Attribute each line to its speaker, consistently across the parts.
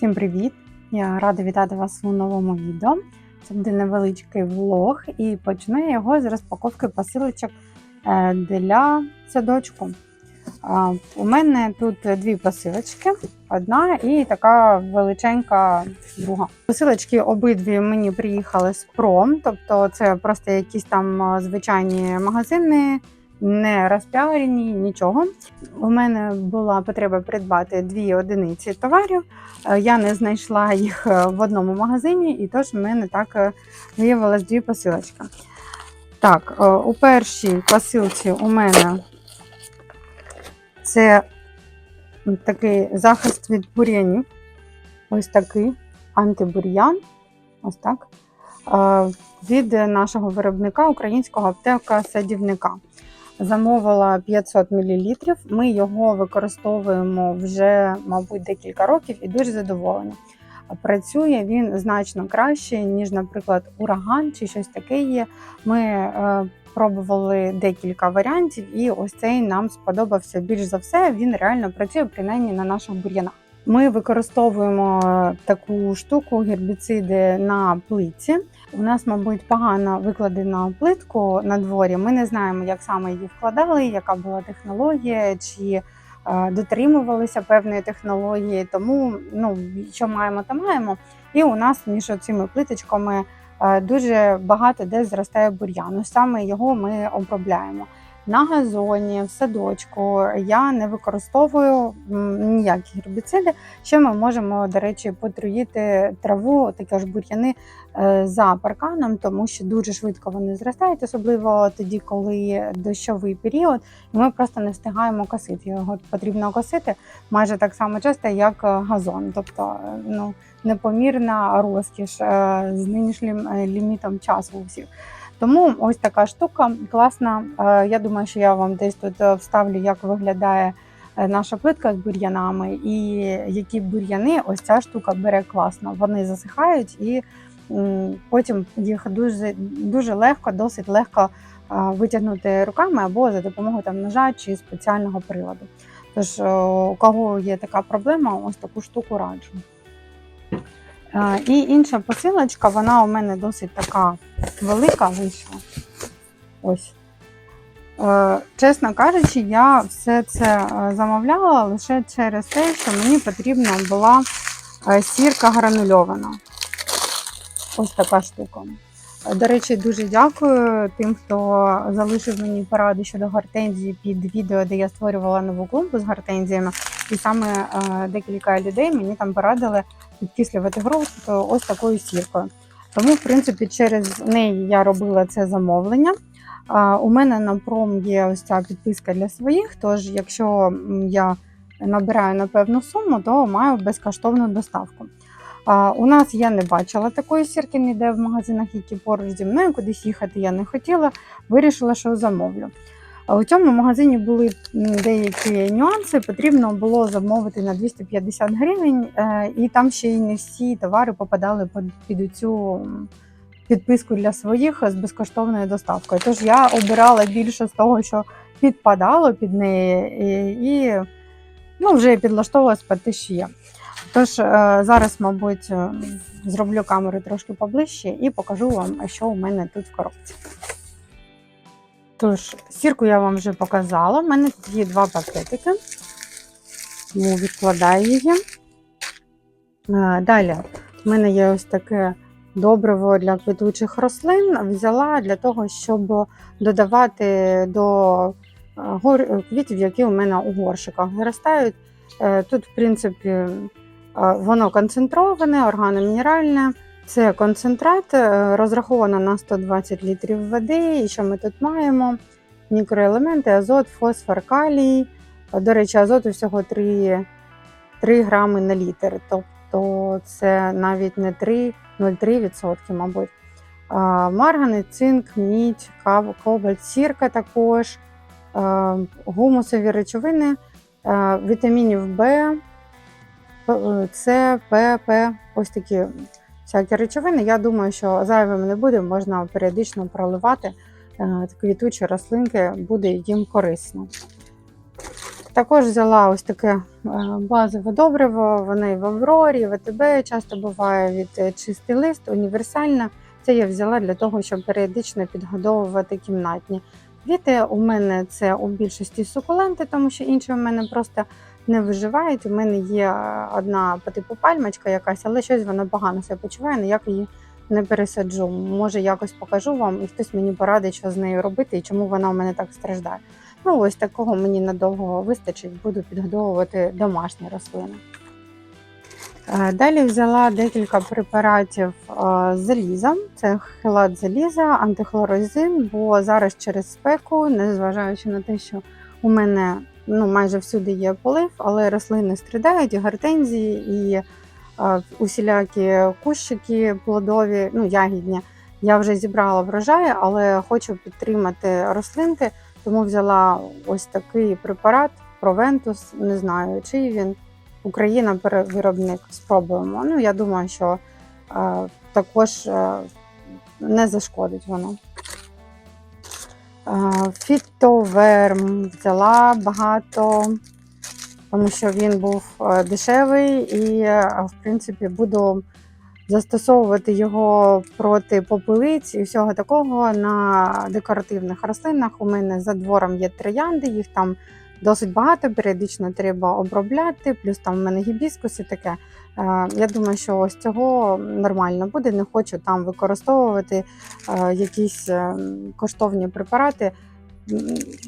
Speaker 1: Всім привіт! Я рада вітати вас у новому відео. Це буде невеличкий влог, і почну я його з розпаковки посилочок е, для садочку. У мене тут дві посилочки, одна і така величенька друга. Посилочки обидві мені приїхали з пром, тобто це просто якісь там звичайні магазини, не розпіарені, нічого. У мене була потреба придбати дві одиниці товарів. Е, Я не знайшла їх е, в одному магазині, і тож в мене так е, виявилось дві посилочки. Так, у першій посилці у мене це такий захист від бур'янів. Ось такий антибур'ян. Ось так. Від нашого виробника українського аптека садівника. Замовила 500 мл. Ми його використовуємо вже, мабуть, декілька років і дуже задоволені. Працює він значно краще, ніж, наприклад, ураган чи щось таке є. Ми е, пробували декілька варіантів, і ось цей нам сподобався більш за все. Він реально працює принаймні на наших бур'янах. Ми використовуємо е, таку штуку гербіциди на плитці. У нас, мабуть, погано викладена плитку на дворі. Ми не знаємо, як саме її вкладали, яка була технологія, чи е, дотримувалися певної технології. Тому ну, що маємо, то маємо. І у нас між цими плиточками е, дуже багато де зростає бур'ян. Саме його ми обробляємо. На газоні, в садочку я не використовую ніякі гербіциди. Ще ми можемо, до речі, потруїти траву, такі ж бур'яни е, за парканом, тому що дуже швидко вони зростають, особливо тоді, коли дощовий період, і ми просто не встигаємо косити. Його потрібно косити майже так само часто, як газон. Тобто, ну непомірна розкіш е, з нинішнім е, лімітом часу у всіх. Тому ось така штука класна. Е, Я думаю, що я вам десь тут е, вставлю, як виглядає е, наша плитка з бур'янами, і які бур'яни ось ця штука бере класно. Вони засихають і потім їх дуже, дуже легко, досить легко витягнути руками або за допомогою там ножа чи спеціального приладу. Тож, у кого є така проблема, ось таку штуку раджу. І інша посилочка, вона у мене досить така велика вийшла. Ось. Е, Чесно кажучи, я все це е, замовляла лише через те, що мені потрібна була е, сірка гранульована. Ось така штука. До речі, дуже дякую тим, хто залишив мені поради щодо гортензії під відео, де я створювала нову клумбу з гортензіями. І саме декілька людей мені там порадили підкислювати ґрунт ось такою сіркою. Тому, в принципі, через неї я робила це замовлення. У мене на пром є ось ця підписка для своїх. Тож, якщо я набираю на певну суму, то маю безкоштовну доставку. У нас я не бачила такої сірки ніде в магазинах, які поруч зі мною кудись їхати я не хотіла. Вирішила, що замовлю. У цьому магазині були деякі нюанси. Потрібно було замовити на 250 гривень, е, і там ще й не всі товари попадали під, цю підписку для своїх з безкоштовною доставкою. Тож я обирала більше з того, що підпадало під неї, і, ну, вже підлаштовувалась під те, що є. Тож е, зараз, мабуть, зроблю камеру трошки поближче і покажу вам, що у мене тут в коробці. Тож, сірку я вам вже показала. У мене тут є два пакетики. Тому відкладаю її. Е, Далі, в мене є ось таке добриво для квітучих рослин. Взяла для того, щоб додавати до е, квітів, які у мене у горшиках виростають. Е, Тут, в принципі, воно концентроване, органомінеральне. Це концентрат, е, розраховано на 120 літрів води. І що ми тут маємо? Мікроелементи, азот, фосфор, калій. Е, До речі, азоту всього 3, 3 грами на літр. Тобто це навіть не 3, 0,3%, мабуть. Маргани, цинк, мідь, кобальт, сірка також, е, гумусові речовини, е, вітамінів В, С, П, П, ось такі всякі речовини. Я думаю, що зайвим не буде, можна періодично проливати е, квітучі рослинки, буде їм корисно. Також взяла ось таке е, базове добриво, воно і в Аврорі, в АТБ часто буває від е, чистий лист, універсальне. Це я взяла для того, щоб періодично підгодовувати кімнатні. Квіти у мене це у більшості сукуленти, тому що інші у мене просто не виживають. У мене є одна по типу пальмочка якась, але щось вона погано себе почуває, ніяк її не пересаджу. Може, якось покажу вам, і хтось мені порадить, що з нею робити і чому вона у мене так страждає. Ну, ось такого мені надовго вистачить, буду підгодовувати домашні рослини. Е, Далі взяла декілька препаратів е, з залізом. Це хелат заліза, антихлорозин, бо зараз через спеку, незважаючи на те, що у мене ну, майже всюди є полив, але рослини страдають, і гортензії, і е, усілякі кущики плодові, ну, ягідні. Я вже зібрала врожай, але хочу підтримати рослинки, тому взяла ось такий препарат Провентус. Не знаю, чий він. Україна виробник. Спробуємо. Ну, я думаю, що е, також е, не зашкодить воно. Фітоверм взяла багато, тому що він був е, дешевий і, е, в принципі, буду застосовувати його проти попелиць і всього такого на декоративних рослинах. У мене за двором є троянди, їх там досить багато, періодично треба обробляти, плюс там в мене гібіскус і таке. Е, Я думаю, що ось цього нормально буде. Не хочу там використовувати е, якісь е, коштовні препарати.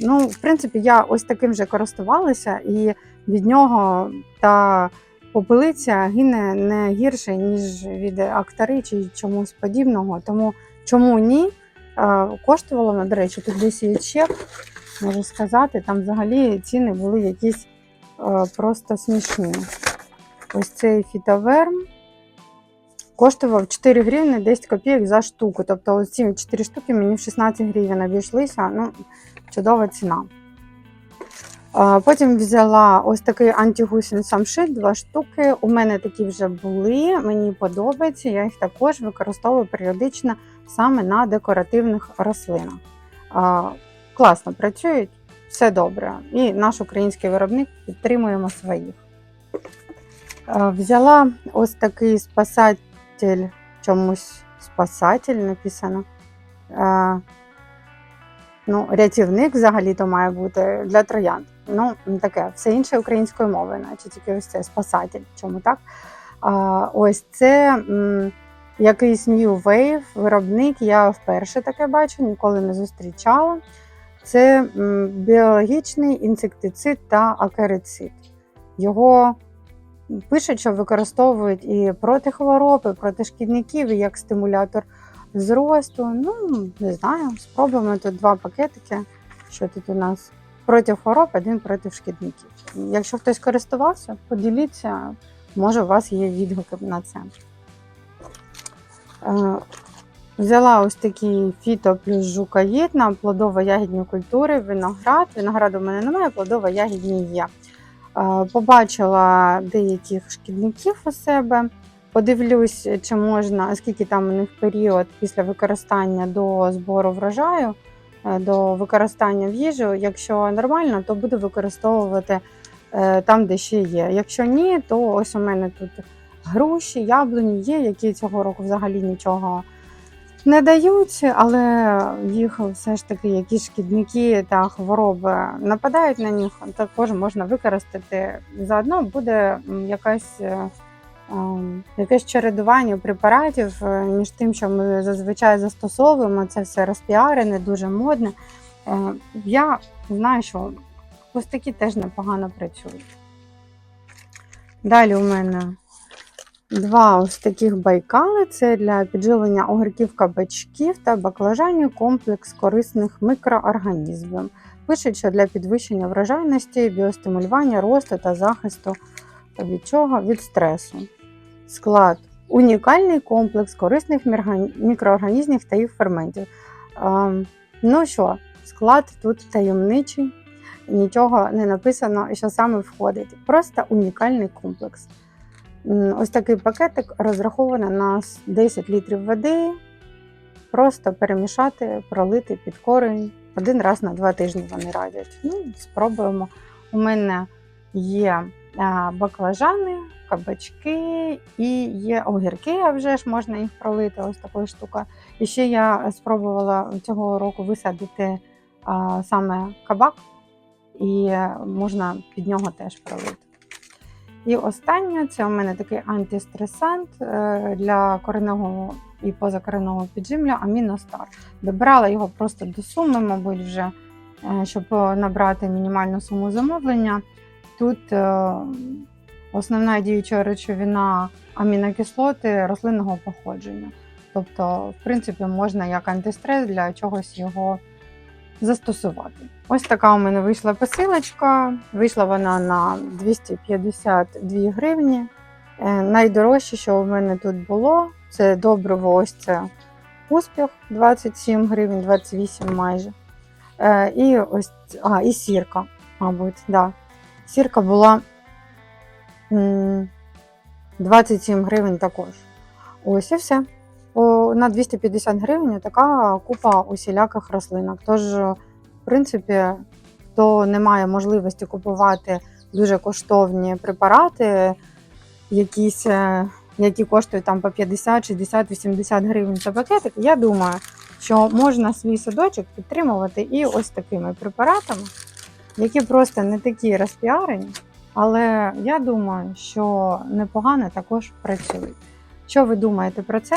Speaker 1: Ну, в принципі, я ось таким вже користувалася, і від нього та попелиця гине не гірше, ніж від актари чи чомусь подібного. Тому чому ні? Коштувало, до речі, тут десь є чек можу сказати, там взагалі ціни були якісь е, просто смішні. Ось цей фітоверм коштував 4 гривні 10 копійок за штуку. Тобто ось ці 4 штуки мені в 16 гривень обійшлися. Ну, чудова ціна. Потім взяла ось такий антигусін самшит, два штуки. У мене такі вже були, мені подобається. Я їх також використовую періодично саме на декоративних рослинах. Класно працюють, все добре. І наш український виробник підтримуємо своїх. Е, Взяла ось такий спасатель, чомусь спасатель написано. Е, Ну, рятівник взагалі-то має бути для троянд. Ну, таке, все інше українською мовою, наче тільки ось це спасатель. Чому так? А, Ось це м, якийсь New Wave виробник. Я вперше таке бачу, ніколи не зустрічала. Це біологічний інсектицид та акарицид. Його пишуть, що використовують і проти хвороб, і проти шкідників, і як стимулятор зросту. Ну, не знаю, спробуємо тут два пакетики. Що тут у нас? Проти хвороб, один проти шкідників. Якщо хтось користувався, поділіться, може у вас є відгуки на це. Взяла ось такий фіто плюс жукаїд на плодово-ягідні культури, виноград. Винограду в мене немає, плодово-ягідні є. Е, Побачила деяких шкідників у себе. Подивлюсь, чи можна, скільки там у них період після використання до збору врожаю, е, до використання в їжу. Якщо нормально, то буду використовувати е, там, де ще є. Якщо ні, то ось у мене тут груші, яблуні є, які цього року взагалі нічого не дають, але їх все ж таки якісь шкідники та хвороби нападають на них, також можна використати. Заодно буде якась. е, ем, Якесь чередування препаратів е, між тим, що ми зазвичай застосовуємо, це все розпіарене, дуже модне. Е, Я знаю, що ось такі теж непогано працюють. Далі у мене два ось таких байкали. Це для підживлення огірків, кабачків та баклажанів комплекс корисних мікроорганізмів. Пишуть, що для підвищення врожайності, біостимулювання, росту та захисту від чого? Від стресу. Склад унікальний комплекс корисних мікроорганізмів та їх ферментів. Ем, ну що, склад тут таємничий, нічого не написано, що саме входить. Просто унікальний комплекс. Ось такий пакетик розрахований на 10 літрів води. Просто перемішати, пролити під корень. Один раз на два тижні вони радять. Ну, спробуємо. у мене є баклажани, кабачки і є огірки, а вже ж можна їх пролити, ось такою штукою. І ще я спробувала цього року висадити а, саме кабак, і е, можна під нього теж пролити. І останнє це у мене такий антистресант е, для коренного і позакоренного підживлення Аміностар. Добирала його просто до суми, мабуть, вже, е, щоб набрати мінімальну суму замовлення. Тут е, основна діюча речовина амінокислоти рослинного походження. Тобто, в принципі, можна як антистрес для чогось його застосувати. Ось така у мене вийшла посилочка. Вийшла вона на 252 гривні. Е, Найдорожче, що у мене тут було, це добриво, ось це успіх 27 гривень, 28 майже. Е, І ось а, і сірка, мабуть, да. Сірка була 27 гривень також. Ось і все. На 250 гривень така купа усіляких рослинок. Тож, в принципі, хто не має можливості купувати дуже коштовні препарати, якісь, е, які коштують там по 50, 60, 80 гривень за пакетик, я думаю, що можна свій садочок підтримувати і ось такими препаратами, які просто не такі розпіарені, але я думаю, що непогано також працюють. Що ви думаєте про це?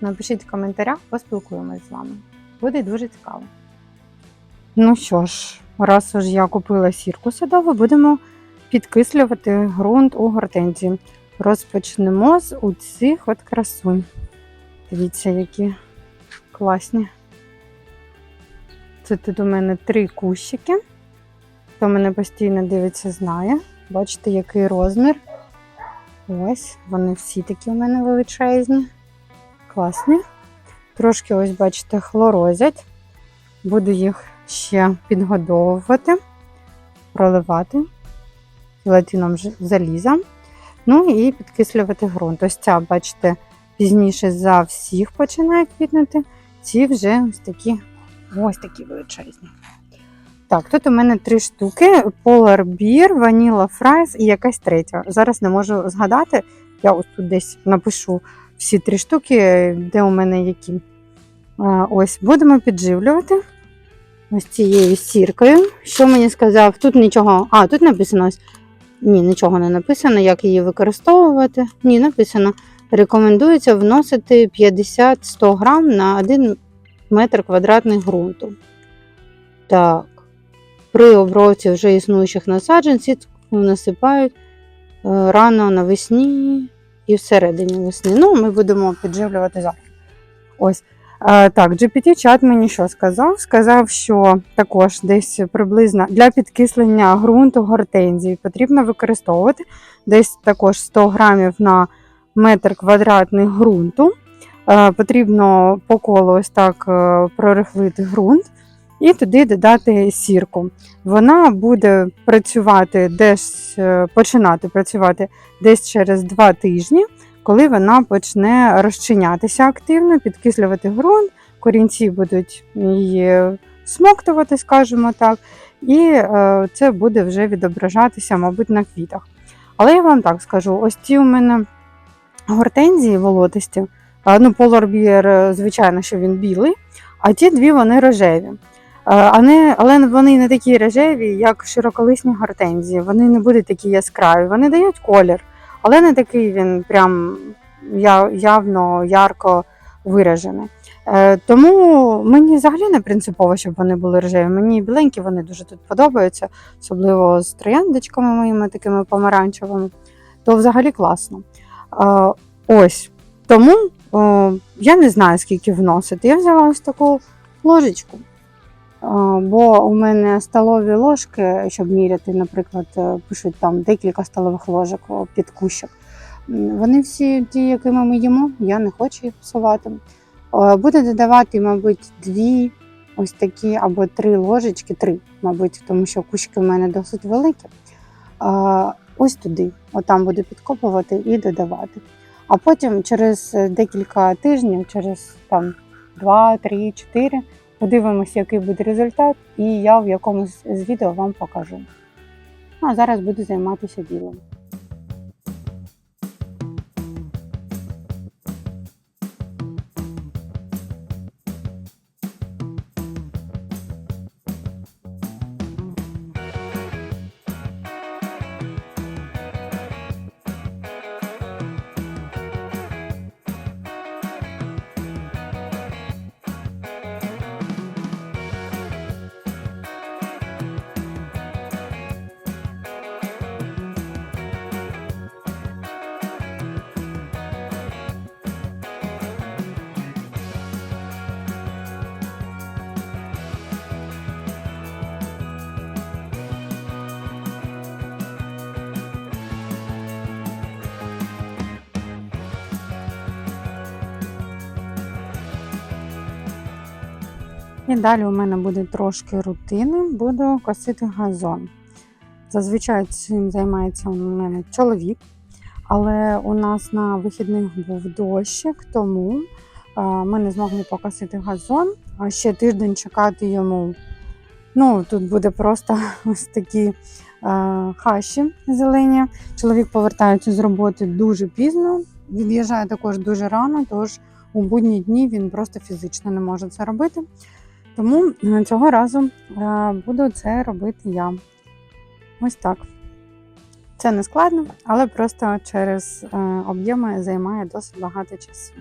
Speaker 1: Напишіть в коментарях, поспілкуємось з вами. Буде дуже цікаво. Ну що ж, раз уж я купила сірку садову, будемо підкислювати ґрунт у гортензії. Розпочнемо з оцих от красунь. Дивіться, які класні. Це тут у мене три кущики. Хто мене постійно дивиться, знає. Бачите, який розмір. Ось, вони всі такі у мене величезні. Класні. Трошки, ось, бачите, хлорозять. Буду їх ще підгодовувати, проливати желатином заліза. Ну і підкислювати ґрунт. Ось ця, бачите, пізніше за всіх починає квітнути. Ці вже ось такі, ось такі величезні. Так, тут у мене три штуки: Polar Beer, Vanilla Fries і якась третя. Зараз не можу згадати. Я ось тут десь напишу всі три штуки, де у мене які. Ось, будемо підживлювати ось цією сіркою. Що мені сказав? Тут нічого. А, тут написано ось. Ні, нічого не написано, як її використовувати. Ні, написано. Рекомендується вносити 50-100 грам на 1 метр квадратний ґрунту. Так. При обробці вже існуючих насаджень сітку насипають е, рано навесні і всередині весни. Ну, ми будемо підживлювати зараз. Ось. Так, GPT-чат мені що сказав? Сказав, що також десь приблизно для підкислення ґрунту гортензії потрібно використовувати десь також 100 грамів на метр квадратний ґрунту. Потрібно по колу ось так е, прорихлити ґрунт і туди додати сірку. Вона буде працювати десь, е, починати працювати десь через 2 тижні коли вона почне розчинятися активно, підкислювати ґрунт, корінці будуть її смоктувати, скажімо так, і е, це буде вже відображатися, мабуть, на квітах. Але я вам так скажу: ось ці у мене гортензії волотисті, ну, Polar е, звичайно, що він білий, а ті дві вони рожеві. Е, але вони не такі рожеві, як широколисні гортензії. Вони не будуть такі яскраві, вони дають колір але не такий він прям явно ярко виражений. Е, тому мені взагалі не принципово, щоб вони були рожеві. Мені біленькі вони дуже тут подобаються, особливо з трояндочками моїми такими помаранчевими. То взагалі класно. Е, ось. Тому я не знаю, скільки вносити. Я взяла ось таку ложечку. Бо у мене столові ложки, щоб міряти, наприклад, е, пишуть там декілька столових ложок під кущик. Вони всі ті, якими ми їмо, я не хочу їх псувати. Буду додавати, мабуть, дві ось такі або три ложечки, три, мабуть, тому що кущики в мене досить великі. Ось туди, отам буду підкопувати і додавати. А потім через е, декілька тижнів, через там 2, 3, 4, Подивимося, який буде результат, і я в якомусь з відео вам покажу. Ну а зараз буду займатися білим. І далі у мене буде трошки рутини, буду косити газон. Зазвичай цим займається у мене чоловік, але у нас на вихідних був дощик, тому ми не змогли покосити газон, а ще тиждень чекати йому. Ну, тут буде просто ось такі а, хащі зелені. Чоловік повертається з роботи дуже пізно, від'їжджає також дуже рано, тож у будні дні він просто фізично не може це робити. Тому е, цього разу е, буду це робити я. Ось так. Це не складно, але просто через е, об'єми займає досить багато часу.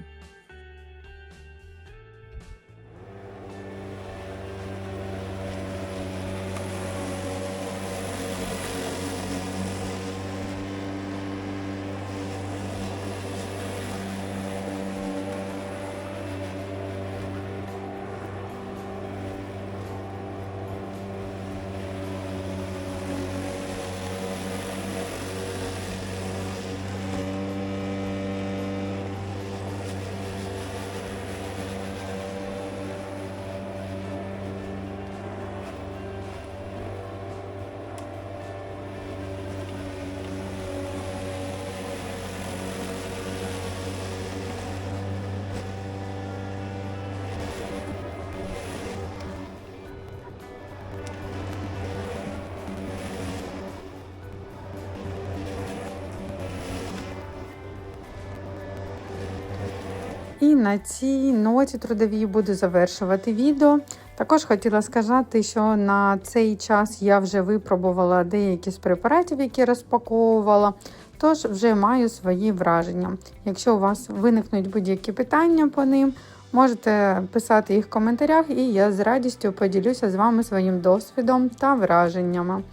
Speaker 1: І на цій ноті трудовій буду завершувати відео. Також хотіла сказати, що на цей час я вже випробувала деякі з препаратів, які розпаковувала. Тож вже маю свої враження. Якщо у вас виникнуть будь-які питання по ним, можете писати їх в коментарях, і я з радістю поділюся з вами своїм досвідом та враженнями.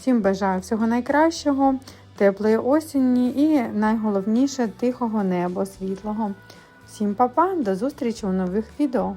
Speaker 1: Всім бажаю всього найкращого, теплої осені і найголовніше тихого неба світлого. Всім па-па, до зустрічі у нових відео!